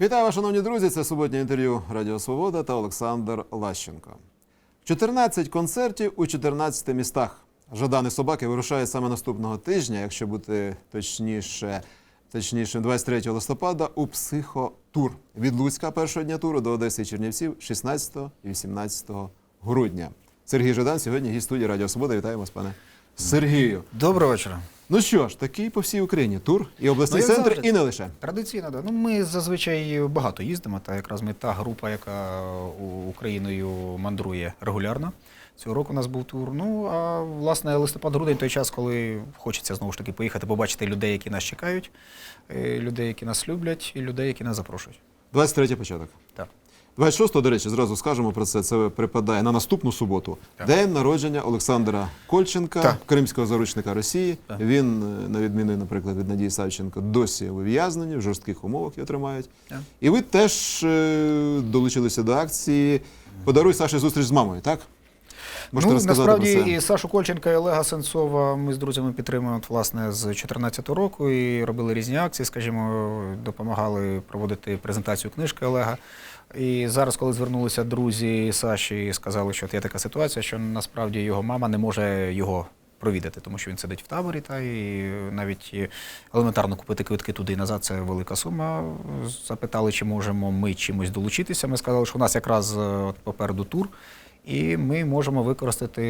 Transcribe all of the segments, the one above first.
Вітаю вас, шановні друзі! Це суботнє інтерв'ю Радіо Свобода та Олександр Лащенко. 14 концертів у 14 містах. Жадани собаки вирушають саме наступного тижня, якщо бути точніше, точніше 23 листопада у психотур від Луцька першого дня туру до Одеси і Чернівців 16 і 18 грудня. Сергій Жадан сьогодні гість студії Радіо Свобода. Вітаємо вас, пане Сергію. Доброго вечора. Ну що ж, такий по всій Україні тур і обласний Ну, центр, завжди. і не лише. Традиційно, да. Ну ми зазвичай багато їздимо, та якраз ми та група, яка Україною мандрує регулярно. Цього року у нас був тур. Ну а власне листопад-грудень той час, коли хочеться знову ж таки поїхати, побачити людей, які нас чекають, е, людей, які нас люблять, і людей, які нас запрошують. 23 початок. Так. 26-го, до речі, зразу скажемо про це. Це припадає на наступну суботу. Так. День народження Олександра Кольченка, Так. кримського заручника Росії. Так. Він, е, на відміну, наприклад, від Надії Савченко, досі в ув'язненні, в жорстких умовах його тримають. Так. І ви теж е, долучилися до акції Подаруй Саші зустріч з мамою, так? Можете ну, розказати насправді про це? і Сашу Кольченка, і Олега Сенцова ми з друзями підтримуємо власне з 2014 року і робили різні акції, скажімо, допомагали проводити презентацію книжки Олега. І зараз, коли звернулися друзі Саші сказали, що є така ситуація, що насправді його мама не може його провідати, тому що він сидить в таборі, та і навіть елементарно купити квитки туди і назад це велика сума. Запитали, чи можемо ми чимось долучитися. Ми сказали, що у нас якраз е, от попереду тур. І ми можемо використати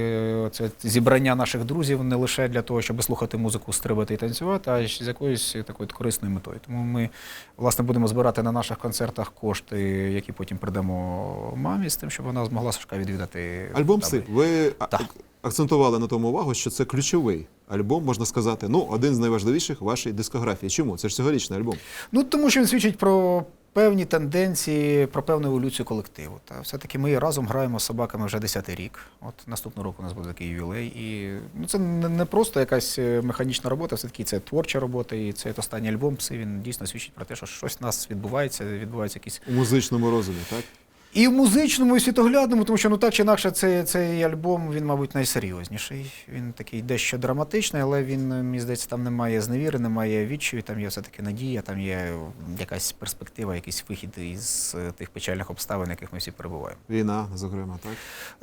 це зібрання наших друзів не лише для того, щоб слухати музику, стрибати і танцювати, а й з якоюсь такою корисною метою. Тому ми власне будемо збирати на наших концертах кошти, які потім придамо мамі з тим, щоб вона змогла Сашка відвідати. Альбом. «Пси». Ви Так. акцентували на тому увагу, що це ключовий альбом, можна сказати, ну, один з найважливіших в вашій дискографії. Чому? Це ж цьогорічний альбом. Ну тому що він свідчить про певні тенденції, про певну еволюцію колективу. Та все-таки ми разом граємо з собаками вже 10-й рік. От наступного року у нас буде такий ювілей. І ну це не, просто якась е, механічна робота, все-таки це творча робота, і цей останній альбом пси він дійсно свідчить про те, що щось у нас відбувається, відбувається якісь У музичному розумі, так? І в музичному, і в світоглядному, тому що ну так чи інакше цей, цей альбом він, мабуть, найсерйозніший. Він такий дещо драматичний, але він, мені здається, там немає зневіри, немає відчаю, там є все-таки надія, там є якась перспектива, якийсь вихід із е, тих печальних обставин, в яких ми всі перебуваємо. Війна, зокрема, так?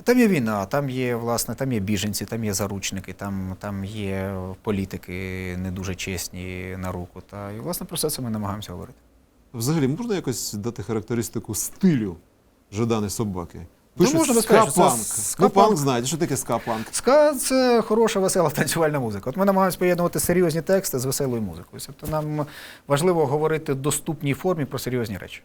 Там є війна, там є власне, там є біженці, там є заручники, там, там є політики не дуже чесні на руку. Та і власне про все це ми намагаємося говорити. Взагалі, можна якось дати характеристику стилю Жадани собаки? Ну, можна, безперечно, це скапанк. Ну, скапанк. панк знаєте, що таке скапанк? Ска це хороша, весела танцювальна музика. От ми намагаємося поєднувати серйозні тексти з веселою музикою. Тобто нам важливо говорити в доступній формі про серйозні речі.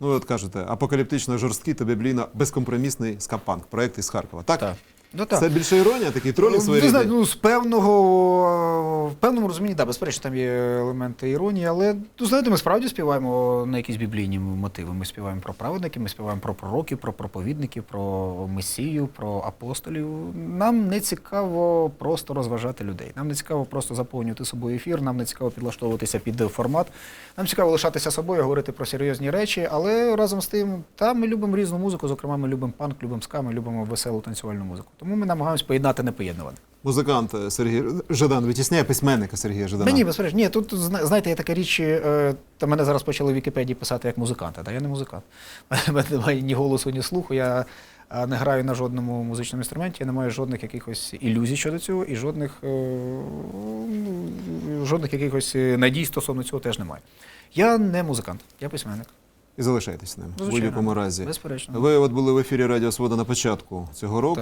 Ну, от кажете, апокаліптично жорсткий та біблійно безкомпромісний скапанк, проект із Харкова. Так. Так? Ну, так. Це більше іронія, такий тролінг Ну, своєрідний? не знаю, ну, з певного, в певному розумінні, так, безперечно, там є елементи іронії, але ну, знаєте, ми справді співаємо на якісь біблійні мотиви. Ми співаємо про праведників, ми співаємо про пророків, про проповідників, про месію, про апостолів. Нам не цікаво просто розважати людей. Нам не цікаво просто заповнювати собою ефір, нам не цікаво підлаштовуватися під формат. Нам цікаво лишатися собою, говорити про серйозні речі, але разом з тим, та ми любимо різну музику, зокрема, ми любимо панк, любимо ска, ми любимо веселу танцювальну музику. Тому ми намагаємось поєднати непоєднуване. Музикант е, Сергій Жадан витісняє письменника Сергія Жадана. Мені безперечно. Ні, тут зна- знаєте, є така річ. е, Та мене зараз почали в Вікіпедії писати як музиканта. Та я не музикант. Мене немає ні голосу, ні слуху. Я е, не граю на жодному музичному інструменті, я не маю жодних якихось ілюзій щодо цього, і жодних, ну, жодних якихось надій стосовно цього теж немає. Я не музикант, я письменник. І залишайтесь ним Ну, в будь-якому разі. Безперечно. Ви от були в ефірі Радіо Свобода на початку цього року,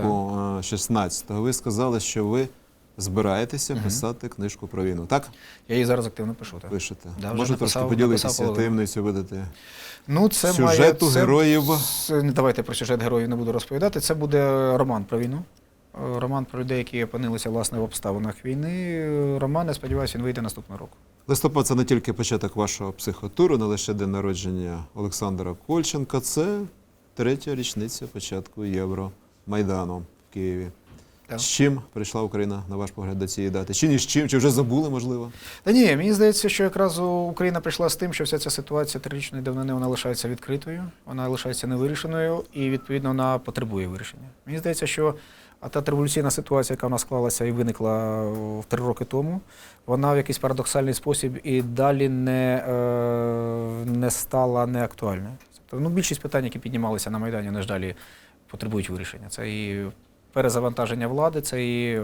е, 16-го. Ви сказали, що ви збираєтеся Мгм. писати книжку про війну. Так? Я її зараз активно пишу. Так. Пишете. Да, Може написав- трошки поділитися таємницю будете. Ну, це Сюжету має, це, героїв. не давайте про сюжет героїв не буду розповідати. Це буде роман про війну. Е, Роман про людей, які опинилися власне в обставинах війни. Е, Роман, я сподіваюся, він вийде наступного року. Листопад це не тільки початок вашого психотуру, не лише день народження Олександра Кольченка, це третя річниця початку Євромайдану в Києві. З чим прийшла Україна, на ваш погляд, до цієї дати? Чи ні з чим, чи вже забули, можливо? Та ні, мені здається, що якраз Україна прийшла з тим, що вся ця ситуація трирічної давнини вона лишається відкритою, вона лишається невирішеною і відповідно вона потребує вирішення. Мені здається, що а та революційна ситуація, яка в нас склалася і виникла в три роки тому, вона в якийсь парадоксальний спосіб і далі не, е, не стала неактуальною. Тобто, ну, більшість питань, які піднімалися на Майдані, вони ж далі потребують вирішення. Це і перезавантаження влади, це і е,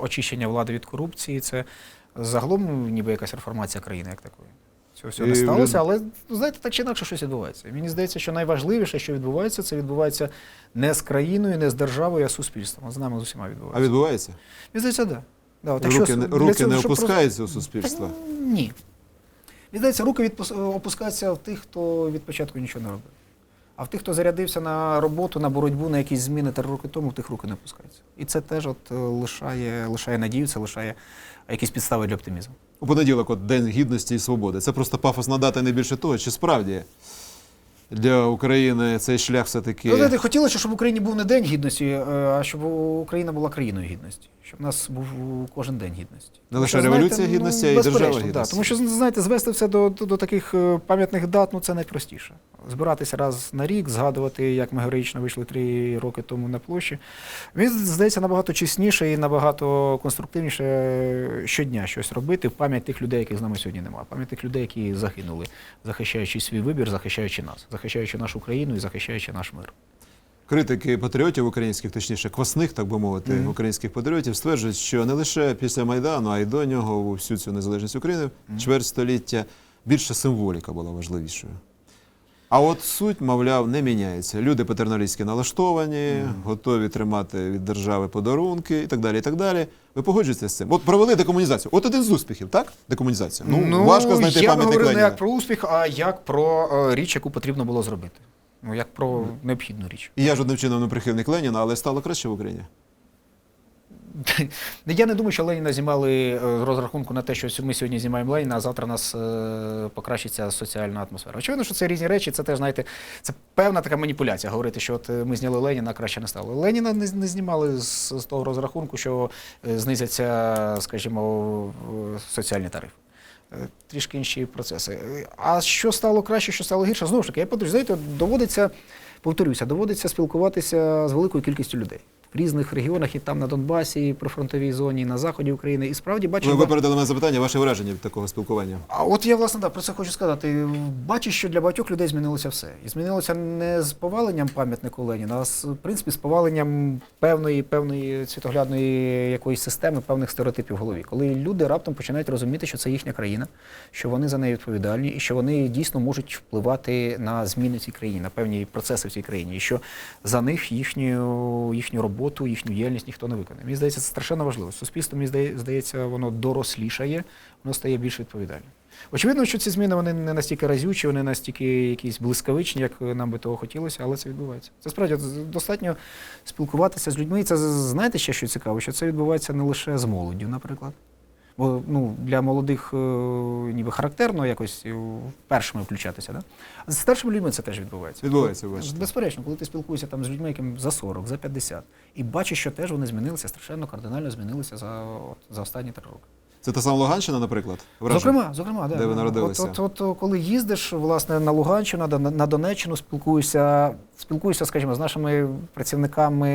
очищення влади від корупції, це загалом ніби якась реформація країни як такої. Цього всього не І сталося, але ну, знаєте, так чи інакше щось відбувається. І Мені здається, що найважливіше, що відбувається, це відбувається не з країною, не з державою, а з суспільством. З нами з усіма відбувається. А відбувається. Мені здається, так. Да. Да, от руки не, для руки цього, не щоб просто- опускаються у суспільства. Та Ні. Мені здається, руки відпус- опускаються в тих, хто від початку нічого не робив. А в тих, хто зарядився на роботу, на боротьбу, на якісь зміни три роки тому, в тих руки не опускаються. І це теж от е, лишає, лишає надію, це лишає якісь підстави для оптимізму. У понеділок, от День гідності і свободи. Це просто пафосна дата, не більше того. Чи справді для України цей шлях все-таки. Ну, знаєте, хотілося, щоб в Україні був не День гідності, е, а щоб Україна була країною гідності. Щоб в нас був кожен день гідності. Не лише революція гідності, а й безперечно, держава да. гідності. Тому що, знаєте, звести все до, до, до таких е, пам'ятних дат, ну це найпростіше. Збиратися раз на рік, згадувати, як ми героїчно вийшли три роки тому на площі. Він здається набагато чесніше і набагато конструктивніше щодня щось робити в пам'ять тих людей, яких з нами сьогодні немає. Пам'ять тих людей, які загинули, захищаючи свій вибір, захищаючи нас, захищаючи нашу країну і захищаючи наш мир. Критики патріотів українських, точніше, квасних, так би мовити, Мгм. українських патріотів, стверджують, що не лише після Майдану, а й до нього у всю цю незалежність України чверть століття більше символіка була важливішою. А от суть, мовляв, не міняється. Люди патерналістськи налаштовані, готові тримати від держави подарунки і так далі. і так далі. Ви погоджуєтеся з цим? От провели декомунізацію. От один з успіхів, так? Декомунізація. Ну, важко знайти я пам'ятник говорив не як про успіх, а як про е, річ, яку потрібно було зробити. Ну, як про необхідну річ. І я жодним чином не прихильник Леніна, але стало краще в Україні. Я не думаю, що Леніна знімали е, з розрахунку на те, що ми сьогодні знімаємо Леніна, а завтра у нас е, покращиться соціальна атмосфера. Очевидно, що це різні речі, це теж, знаєте, це певна така маніпуляція. Говорити, що от е, ми зняли Леніна, а краще не стало. Леніна не, не знімали з, з того розрахунку, що знизяться, скажімо, соціальні тарифи. Трішки інші процеси. А що стало краще, що стало гірше? Знову ж таки, я подивлюсь, знаєте, доводиться, повторюся, доводиться спілкуватися з великою кількістю людей. В різних регіонах, і там на Донбасі, і при фронтовій зоні, і на заході України. І справді бачиш, Ви ба- випередили мене запитання, ваше враження від такого спілкування. а от я власне да, про це хочу сказати. Бачиш, що для багатьох людей змінилося все. І змінилося не з поваленням пам'ятнику Леніна, а з в принципі з поваленням певної певної світоглядної якоїсь системи, певних стереотипів в голові. Коли люди раптом починають розуміти, що це їхня країна, що вони за неї відповідальні, і що вони дійсно можуть впливати на зміни в цій країні, на певні процеси в цій країні, і що за них їхню, їхню роботу, їхню діяльність ніхто не виконає. Мені здається, це страшенно важливо. Суспільство, мені здає- здається, воно дорослішає, воно стає більш відповідальним. Очевидно, що ці зміни вони не настільки разючі, вони настільки якісь блискавичні, як нам би того хотілося, але це відбувається. Це справді достатньо спілкуватися з людьми. І це знаєте ще що цікаво, що це відбувається не лише з молоддю, наприклад. Бо ну, для молодих е, ніби характерно якось е, першими включатися. Да? А з старшими людьми це теж відбувається. Відбувається, бачите. Безперечно, коли ти спілкуєшся там з людьми, яким за 40, за 50, і бачиш, що теж вони змінилися, страшенно кардинально змінилися за, от, за останні три роки. Це та сама Луганщина, наприклад? Враження? Зокрема, зокрема, де, Де ви народилися? От, от, от, коли їздиш власне на Луганщину, на, на Донеччину, спілкуюся, спілкуюся, скажімо, з нашими працівниками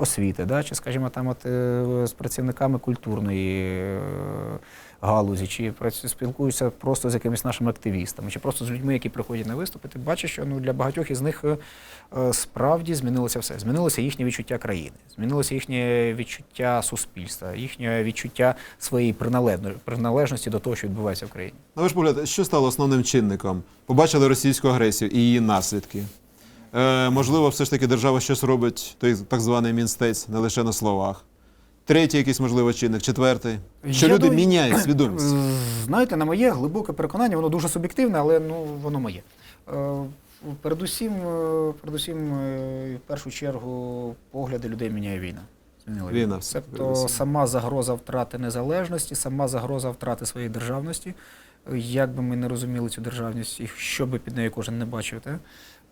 освіти, да, чи, скажімо, там от, е, з працівниками культурної е, галузі, чи спілкуєшся просто з якимись нашими активістами, чи просто з людьми, які приходять на виступи, ти бачиш, що ну, для багатьох із них е, е, справді змінилося все. Змінилося їхнє відчуття країни, змінилося їхнє відчуття суспільства, їхнє відчуття своєї приналежності до того, що відбувається в країні. На ваш погляд, що стало основним чинником? Побачили російську агресію і її наслідки. Е, можливо, все ж таки держава щось робить, той так званий мінстець, не лише на словах. Третій якийсь, можливо, чинник, четвертий. Що Я люди думаю, міняють свідомість. Знаєте, на моє глибоке переконання, воно дуже суб'єктивне, але ну, воно моє. Е, Передусім, е, передусім, е, в першу чергу, погляди людей міняє війна. Змінила Війна, Тобто сама загроза втрати незалежності, сама загроза втрати своєї державності, як би ми не розуміли цю державність, і що би під нею кожен не бачив. Те?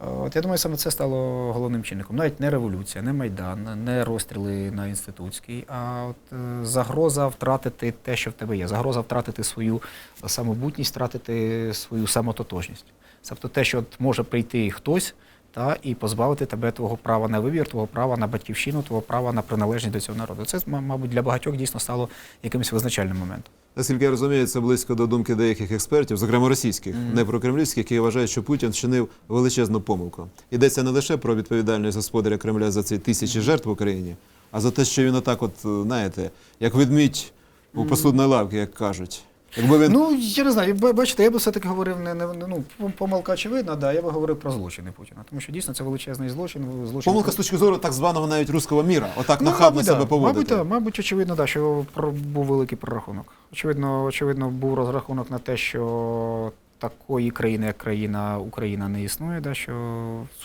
От я думаю, саме це стало головним чинником. Навіть не революція, не майдан, не розстріли на інститутській, а от е, загроза втратити те, що в тебе є, загроза втратити свою самобутність, втратити свою самототожність. Тобто те, що от може прийти хтось та, і позбавити тебе твого права на вибір, твого права на батьківщину, твого права на приналежність до цього народу. Це, мабуть, для багатьох дійсно стало якимось визначальним моментом. Наскільки я розумію, це близько до думки деяких експертів, зокрема російських, не про кремлівських, які вважають, що Путін вчинив величезну помилку. Йдеться не лише про відповідальність господаря Кремля за ці тисячі жертв в Україні, а за те, що він отак, от е, знаєте, як ведмідь у посудної лавки, як кажуть. Якби він Ну, я не знаю, бачите, я би все-таки говорив не, не, ну, помилка очевидна, да, я би говорив про злочини Путіна. Тому що дійсно це величезний злочин. злочин помилка з точки зору так званого навіть руського міра, отак Ну, нахабно мабуть, себе да. поводити. Мабуть, да. мабуть, очевидно, да, що був великий прорахунок. Очевидно, очевидно, був розрахунок на те, що такої країни, як країна Україна, не існує, да, що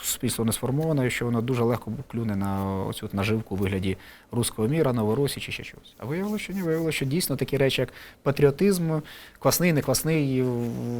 суспільство не сформоване, і що воно дуже легко клюне на оцю наживку у вигляді руського міра, Новоросії чи ще чогось. А виявилося, що ні, виявилося, що дійсно такі речі, як патріотизм, квасний, не квасний.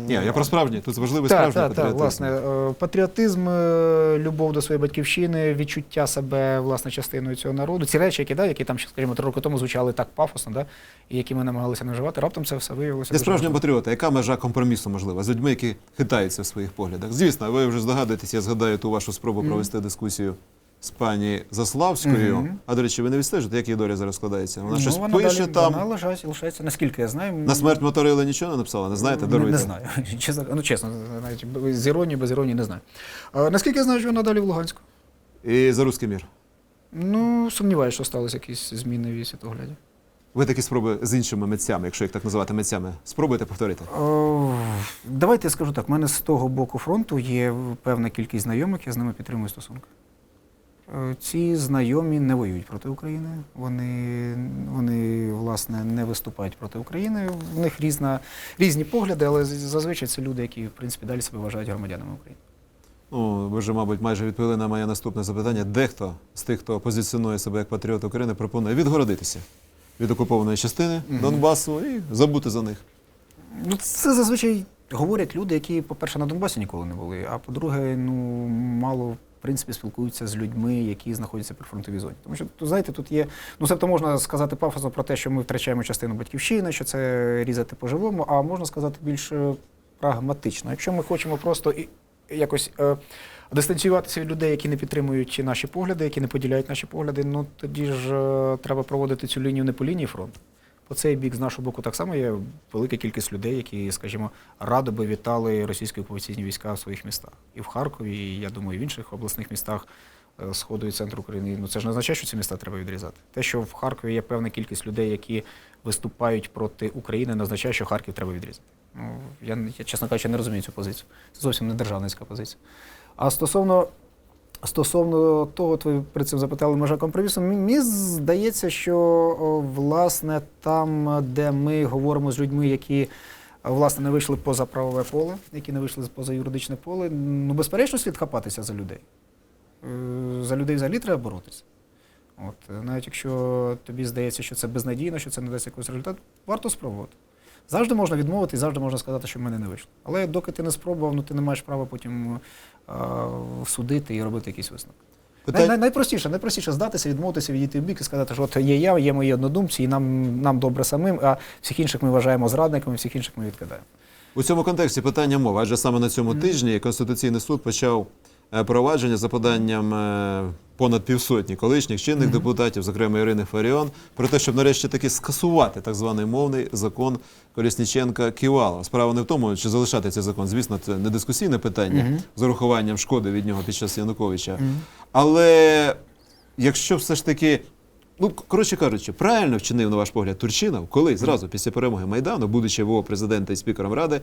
Ні, я про справжній, тут важливий Так, справжній так, так, патріотизм. власне, е, патріотизм, е, любов до своєї батьківщини, відчуття себе власне частиною цього народу. Ці речі, які, да, які там, скажімо, три роки тому звучали так пафосно, да, і які ми намагалися не вживати, раптом це все виявилося. Для справжнього патріота, яка межа компромісу можлива з людьми, які хитаються в своїх поглядах? Звісно, ви вже здогадуєтесь, я згадаю ту вашу спробу провести дискусію з пані Заславською. Мгм. А до речі, ви не відстежите, як її доля зараз складається? Вона Ну, щось вона пише далі, там. Вона лежать, лишається, наскільки я знаю. На смерть моторили нічого не написала, не знаєте? Не, Даруйте. не знаю. Чесно, ну, чесно, навіть з іронією, без іронії не знаю. Е, наскільки я знаю, що вона далі в Луганську? І за руський мір. Ну, сумніваюся, що сталися якісь зміни в світогляді. Ви такі спроби з іншими митцями, якщо їх так називати митцями, спробуйте повторити. О, Давайте я скажу так: в мене з того боку фронту є певна кількість знайомих, я з ними підтримую стосунки. Е, Ці знайомі не воюють проти України, вони, вони власне не виступають проти України. В них різна, різні погляди, але зазвичай це люди, які в принципі далі себе вважають громадянами України. Ну, ви вже, мабуть, майже відповіли на моє наступне запитання. Дехто з тих, хто позиціонує себе як патріот України, пропонує відгородитися від окупованої частини Мгм. Донбасу і забути за них. Ну, це зазвичай говорять люди, які, по-перше, на Донбасі ніколи не були, а по-друге, ну мало в принципі спілкуються з людьми, які знаходяться при фронтовій зоні. Тому що знаєте, тут є. Ну, тобто можна сказати пафосно про те, що ми втрачаємо частину батьківщини, що це різати по-живому, а можна сказати більш е, прагматично. Якщо ми хочемо просто якось. е, Дистанціюватися від людей, які не підтримують наші погляди, які не поділяють наші погляди, ну тоді ж е, треба проводити цю лінію не по лінії фронту. По цей бік з нашого боку так само є велика кількість людей, які, скажімо, радо би вітали російські окупаційні війська в своїх містах. І в Харкові, і я думаю, і в інших обласних містах е, Сходу і центру України. Ну це ж не означає, що ці міста треба відрізати. Те, що в Харкові є певна кількість людей, які виступають проти України, не означає, що Харків треба відрізати. Ну, я, я чесно кажучи, не розумію цю позицію. Це зовсім не державницька позиція. А стосовно Стосовно того, от ви при цим запитали межа компромісу, мені здається, що власне там, де ми говоримо з людьми, які власне не вийшли поза правове поле, які не вийшли поза юридичне поле, ну безперечно слід хапатися за людей. Е, За людей взагалі треба боротися. От, е, навіть якщо тобі здається, що це безнадійно, що це не дасть якогось результату, варто спробувати. Завжди можна відмовити, і завжди можна сказати, що в мене не вийшло. Але доки ти не спробував, ну ти не маєш права потім е, судити і робити якийсь висновок. Най, най, найпростіше, найпростіше здатися, відмовитися, відійти в бік і сказати, що от є я, є мої однодумці, і нам, нам добре самим, а всіх інших ми вважаємо зрадниками, всіх інших ми відкидаємо. У цьому контексті питання мови, адже саме на цьому тижні Конституційний суд почав е, провадження за поданням е, понад півсотні колишніх чинних депутатів, зокрема Ірини Фаріон, про те, щоб нарешті таки скасувати так званий мовний закон Колісніченка Ківалова. Справа не в тому, чи залишати цей закон. Звісно, це не дискусійне питання Мгм. з урахуванням шкоди від нього під час Януковича. Але якщо все ж таки. Ну, коротше кажучи, правильно вчинив, на ваш погляд, Турчинов, коли зразу після перемоги Майдану, будучи ВО президента і спікером Ради,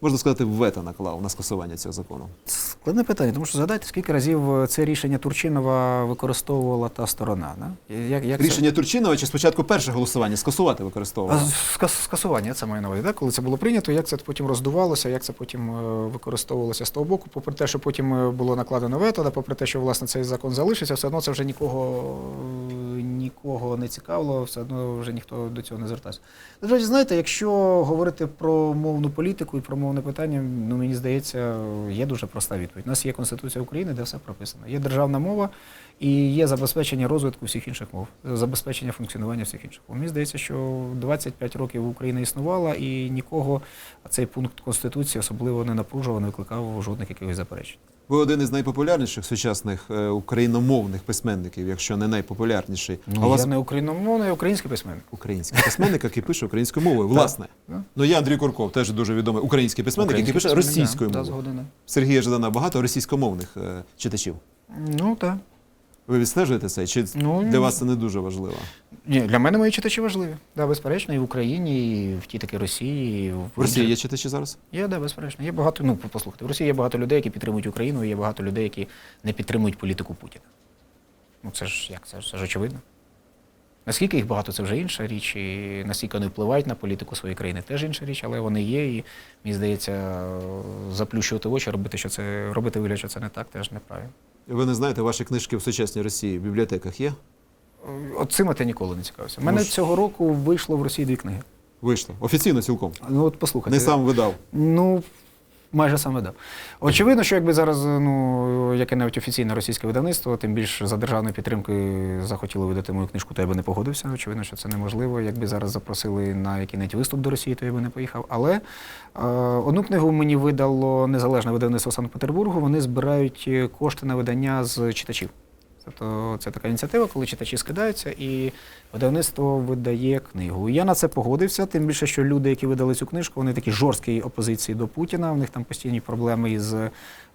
можна сказати, вето наклав на скасування цього закону. Складне питання, тому що згадайте, скільки разів е, це рішення Турчинова використовувала та сторона. Да? Як, як це- Рішення Турчинова чи спочатку перше голосування скасувати А, скас- скасування, це маю на увазі, да? коли це було прийнято, як це потім роздувалося, як це потім е, використовувалося з того боку, попри те, що потім е, було накладено вето, да, попри те, що власне цей закон залишиться, все одно це вже нікого, нікого не цікавило, все одно вже ніхто до цього не звертався. Знаєте, якщо говорити про мовну політику і про мовне питання, ну мені здається, є дуже проста відповідь. У нас є Конституція України, де все прописано. Є державна мова і є забезпечення розвитку всіх інших мов, забезпечення функціонування всіх інших мов. Мені здається, що 25 років Україна існувала і нікого цей пункт Конституції особливо не напружував, не викликав жодних якихось заперечень. Ви один із найпопулярніших сучасних е, україномовних письменників, якщо не найпопулярніший. а у Ну, вас не україномовний, а український письменник. український письменник, який пише українською мовою. Власне. Ну, є Андрій Курков, теж дуже відомий український письменник, який пише письменник, російською да, мовою. Да, згоден. Сергія Жадана багато російськомовних е, читачів. Ну так. Ви відстежуєте це? Чи Ну, для вас це не дуже важливо? Ні, для мене мої читачі важливі. Да, безперечно, і в Україні, і в тій таки Росії. І в В Росії є читачі зараз? Є, да, безперечно. Є багато, ну, послухайте, в Росії є багато людей, які підтримують Україну, і є багато людей, які не підтримують політику Путіна. Ну це ж як, це ж, це ж очевидно. Наскільки їх багато, це вже інша річ, і наскільки вони впливають на політику своєї країни, теж інша річ, але вони є, і мені здається, заплющувати очі, робити, що це, робити вигляд, що це не так, теж неправильно. Ви не знаєте, ваші книжки в сучасній Росії в бібліотеках є? От цим я ніколи не цікавився. У мене Ну ж. цього року вийшло в Росії дві книги. Вийшло. Офіційно цілком. Ну от послухайте. Не сам видав. Ну, майже саме видав. Очевидно, що якби зараз, ну, яке навіть офіційне російське видавництво, тим більше за державною підтримкою захотіли видати мою книжку, то я би не погодився. Очевидно, що це неможливо. Якби зараз запросили на який-небудь виступ до Росії, то я би не поїхав. Але е, одну книгу мені видало незалежне видавництво Санкт-Петербургу. Вони збирають кошти на видання з читачів. Тобто це така ініціатива, коли читачі скидаються, і видавництво видає книгу. Я на це погодився, тим більше, що люди, які видали цю книжку, вони такі жорсткі опозиції до Путіна. У них там постійні проблеми із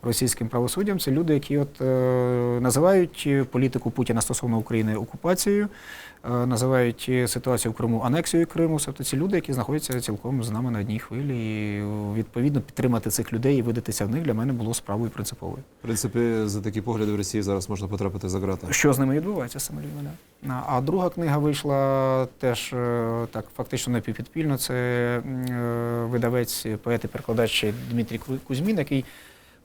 російським правосуддям. Це люди, які от е, називають політику Путіна стосовно України окупацією, називають ситуацію в Криму анексією Криму. Тобто ці люди, які знаходяться цілком з нами на одній хвилі, і відповідно підтримати цих людей і видатися в них для мене було справою принциповою. В принципі, за такі погляди в Росії зараз можна потрапити за грати. Що з ними відбувається з цими людьми? А- друга книга вийшла теж е, так фактично напівпідпільно. Це е, видавець, поет і перекладач Дмитрій Кузьмін, який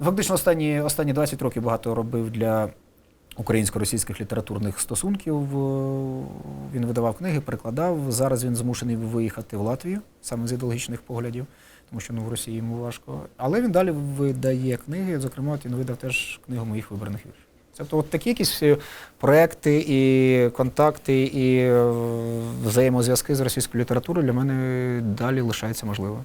фактично останні, останні 20 років багато робив для українсько-російських літературних стосунків. Е, Він видавав книги, перекладав. Зараз він змушений виїхати в Латвію саме з ідеологічних поглядів, тому що ну, в Росії йому важко. Але він далі видає книги. Зокрема, він видав теж книгу моїх вибраних віршів. Тобто от такі якісь е, проекти і контакти, і е, взаємозв'язки з російською літературою для мене далі лишаються можливо.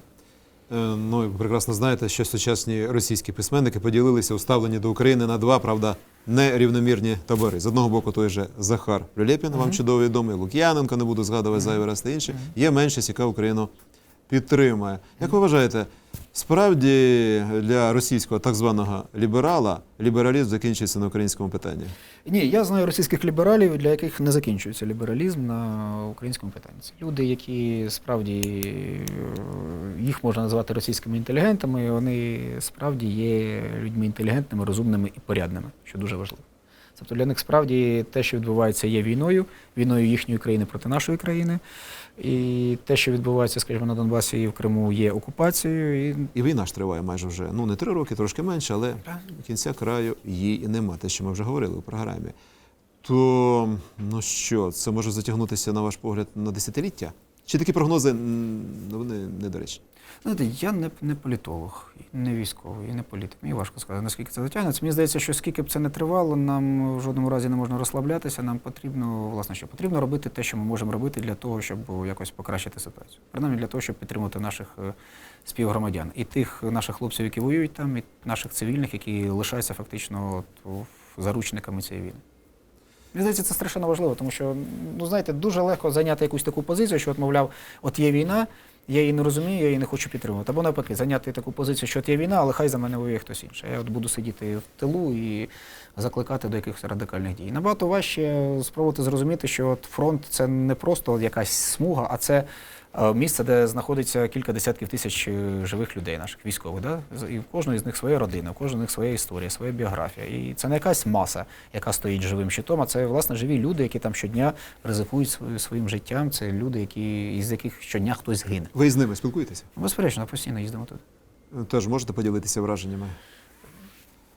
Е, Ну, ви прекрасно знаєте, що сучасні російські письменники поділилися у ставленні до України на два, правда, нерівномірні табори. З одного боку, той же Захар Прилєпін, вам Мгм. чудово відомий, Лук'яненко, не буду згадувати зайвий раз та інше. Мгм. Є менше яка Україну підтримує. Як ви вважаєте, справді для російського так званого ліберала лібералізм закінчується на українському питанні? Ні, я знаю російських лібералів, для яких не закінчується лібералізм на українському питанні. Це люди, які справді е, їх можна назвати російськими інтелігентами. Вони справді є людьми інтелігентними, розумними і порядними, що дуже важливо. Тобто для них справді те, що відбувається, є війною, війною їхньої країни проти нашої країни. І те, що відбувається, скажімо, на Донбасі і в Криму, є окупацією. І І війна ж триває майже вже ну не три роки, трошки менше, але кінця краю її нема. Те, що ми вже говорили у програмі. То ну що, це може затягнутися, на ваш погляд, на десятиліття? Чи такі прогнози ну, вони недоречні? Знаєте, я не, не політолог, не військовий, і не політик. Мені важко сказати, наскільки це затягнеться. Мені здається, що скільки б це не тривало, нам в жодному разі не можна розслаблятися. Нам потрібно, власне, що потрібно робити те, що ми можемо робити для того, щоб якось покращити ситуацію. Принаймні для того, щоб підтримати наших е, співгромадян. І тих наших хлопців, які воюють там, і наших цивільних, які лишаються фактично от, заручниками цієї війни. Мені здається, це страшенно важливо, тому що, ну знаєте, дуже легко зайняти якусь таку позицію, що, от, мовляв, от є війна, я її не розумію, я її не хочу підтримувати. Або навпаки, зайняти таку позицію, що от є війна, але хай за мене воює хтось інший. Я от буду сидіти в тилу і закликати до якихось радикальних дій. Набагато важче спробувати зрозуміти, що от фронт це не просто якась смуга, а це місце, де знаходиться кілька десятків тисяч е, живих людей, наших військових. Да? І в кожної з них своя родина, в кожної з них своя історія, своя біографія. І це не якась маса, яка стоїть живим щитом, а це власне живі люди, які там щодня ризикують своїм життям. Це люди, які із яких щодня хтось гине. Ви з ними спілкуєтеся? Безперечно, постійно їздимо тут. Теж можете поділитися враженнями?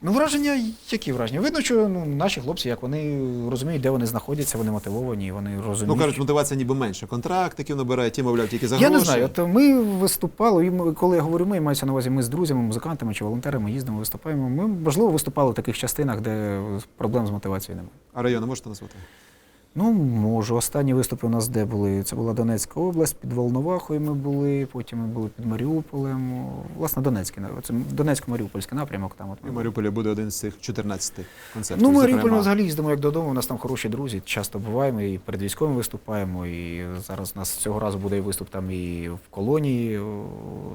Ну, враження, які враження? Видно, що ну, наші хлопці, як вони розуміють, де вони знаходяться, вони мотивовані, вони розуміють. Ну кажуть, мотивація ніби менше. Контрактиків набирають, ті, мовляв, тільки за Я не знаю. От ми виступали, і ми, коли я говорю, ми мається на увазі, ми з друзями, музикантами чи волонтерами їздимо, виступаємо. Ми, можливо, виступали в таких частинах, де проблем з мотивацією немає. А райони можете назвати? Ну, можу. Останні виступи у нас де були? Це була Донецька область, під Волновахою ми були, потім ми були під Маріуполем. Власне, Донецький, це Донецько-Маріупольський напрямок. Там от І ми. Маріуполі буде один з цих 14 концертів. Ну, Маріуполь ми взагалі їздимо як додому, у нас там хороші друзі, часто буваємо, і перед військовим виступаємо, і зараз у нас цього разу буде і виступ там і в колонії,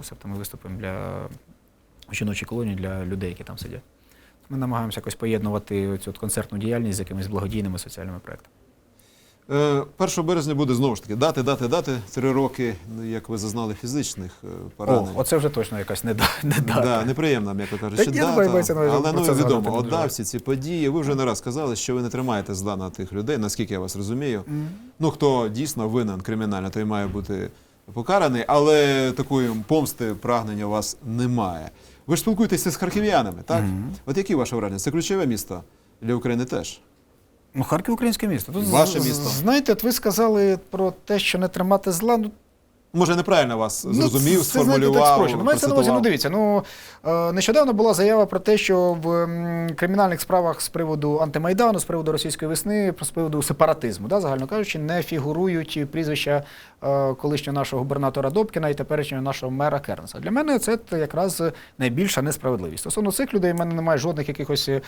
себто ми виступимо для в жіночій колонії для людей, які там сидять. Ми намагаємося якось поєднувати цю концертну діяльність з якимись благодійними соціальними проектами. Е, 1 березня буде знову ж таки дати, дати, дати. Три роки, як ви зазнали фізичних е, О, оце вже точно якась не, да, не дата. Да, неприємно, м'яко кажучи, ні, дата, але ну відомо, не всі ці події. Ви вже не раз сказали, що ви не тримаєте зла на тих людей, наскільки я вас розумію. Мгм. Ну, хто дійсно винен кримінально, той має бути покараний, але такої помсти прагнення у вас немає. Ви ж спілкуєтеся з харків'янами, так? Мгм. От які ваші враження? Це ключове місто для України теж. Ну, Харків українське місто. Тут Ваше з- місто. Знаєте, от ви сказали про те, що не тримати зла. Ну, Може, неправильно вас Ну, зрозумів, це, знаєте, сформулював. спрощено. Мається на увазі, ну дивіться, ну е, нещодавно була заява про те, що в кримінальних справах з приводу антимайдану, з приводу російської весни, з приводу сепаратизму, да, загально кажучи, не фігурують прізвища е, колишнього нашого губернатора Добкіна і теперішнього нашого мера Кернеса. Для мене це якраз найбільша несправедливість. Стосовно цих людей, в мене немає жодних якихось е,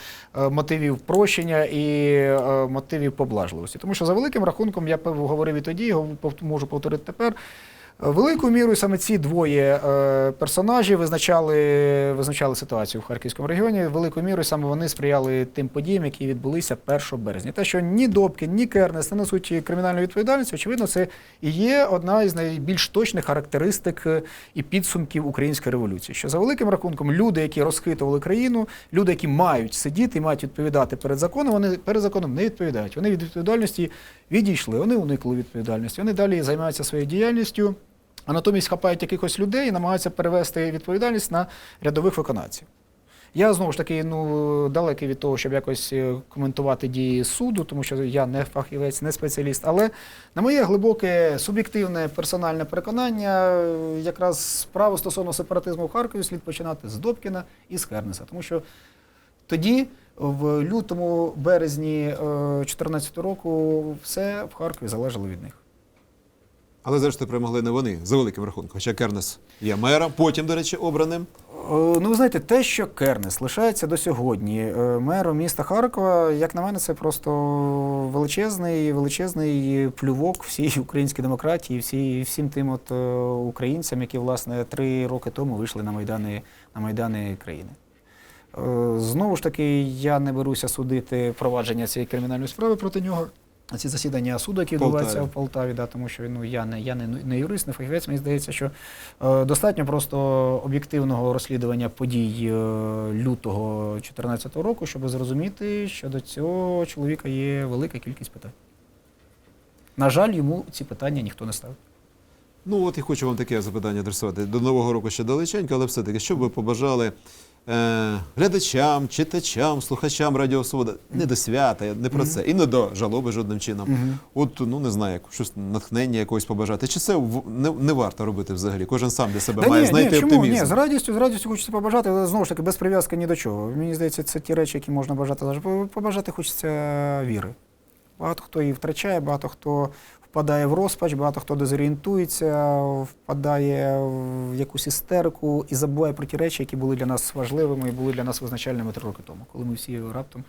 мотивів прощення і мотивів поблажливості. Тому що за великим рахунком я говорив і тоді, можу повторити тепер. Великою мірою саме ці двоє е, персонажі визначали, визначали ситуацію в Харківському регіоні. Великою мірою саме вони сприяли тим подіям, які відбулися 1 березня. Те, що ні Добкін, ні Кернес не несуть кримінальної відповідальності, очевидно, це і є одна із найбільш точних характеристик і підсумків української революції. Що за великим рахунком люди, які розхитували країну, люди, які мають сидіти і мають відповідати перед законом, вони перед законом не відповідають. Вони від відповідальності відійшли, вони уникли відповідальності. Вони далі займаються своєю діяльністю. А натомість хапають якихось людей і намагаються перевести відповідальність на рядових виконавців. Я знову ж таки ну, далекий від того, щоб якось е, коментувати дії суду, тому що я не фахівець, не спеціаліст. Але на моє глибоке суб'єктивне персональне переконання, е, якраз справу стосовно сепаратизму в Харкові слід починати з Добкіна і з Кернеса. Тому що тоді, в лютому, березні 2014 року, все в Харкові залежало від них. Але зрештою перемогли не вони, за великим рахунком. Хоча Кернес є мером, потім, до речі, обраним. Е, Ну, ви знаєте, те, що Кернес лишається до сьогодні е, мером міста Харкова, як на мене, це просто величезний, величезний плювок всій українській демократії, всі, всім тим от е, українцям, які власне три роки тому вийшли на майдани, на майдани країни. Знову ж таки, я не беруся судити провадження цієї кримінальної справи проти нього. Ці засідання суду, які відбуваються в Полтаві, да, тому що ну, я, не, я не, не юрист, не фахівець, мені здається, що е, достатньо просто об'єктивного розслідування подій е, лютого 2014 року, щоб зрозуміти, що до цього чоловіка є велика кількість питань. На жаль, йому ці питання ніхто не ставив. Ну, от і хочу вам таке запитання адресувати. До Нового року ще далеченько, але все-таки, що б ви побажали е, глядачам, читачам, слухачам Радіо Свобода? Не до свята, не про це, і не до жалоби жодним чином. От, ну не знаю, щось натхнення якогось побажати. Чи це в- не, не варто робити взагалі? Кожен сам для себе Та має ні, знайти ні, чому? оптимізм. Ні, з радістю, з радістю хочеться побажати, але знову ж таки без прив'язки ні до чого. Мені здається, це ті речі, які можна бажати. завжди. Побажати хочеться віри. Багато хто її втрачає, багато хто впадає в розпач, багато хто дезорієнтується, впадає в якусь істерику і забуває про ті речі, які були для нас важливими і були для нас визначальними три роки тому, коли ми всі раптом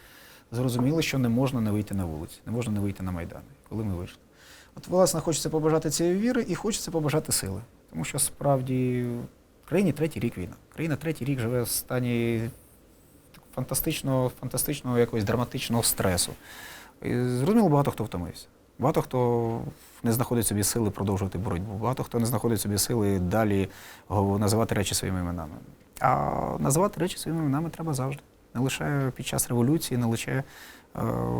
зрозуміли, що не можна не вийти на вулиці, не можна не вийти на майдани, коли ми вийшли. От, власне, хочеться побажати цієї віри і хочеться побажати сили. Тому що справді в країні третій рік війна. Країна третій рік живе в стані фантастичного, фантастичного якогось драматичного стресу. І, зрозуміло, багато хто втомився. Багато хто не знаходить собі сили продовжувати боротьбу, багато хто не знаходить собі сили далі називати речі своїми іменами. А називати речі своїми іменами треба завжди. Не лише під час революції, не лише е,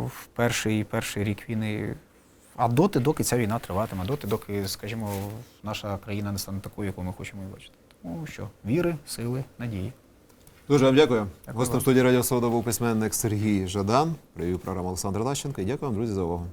в перший, перший рік війни, а доти, доки ця війна триватиме, доти, доки, скажімо, наша країна не стане такою, яку ми хочемо її бачити. Тому що віри, сили, надії. Дуже вам дякую. Дякую Гостем студії Радіо Свобода був письменник Сергій Жадан. Привів програму Олександр Лащенко. І дякую вам, друзі, за увагу.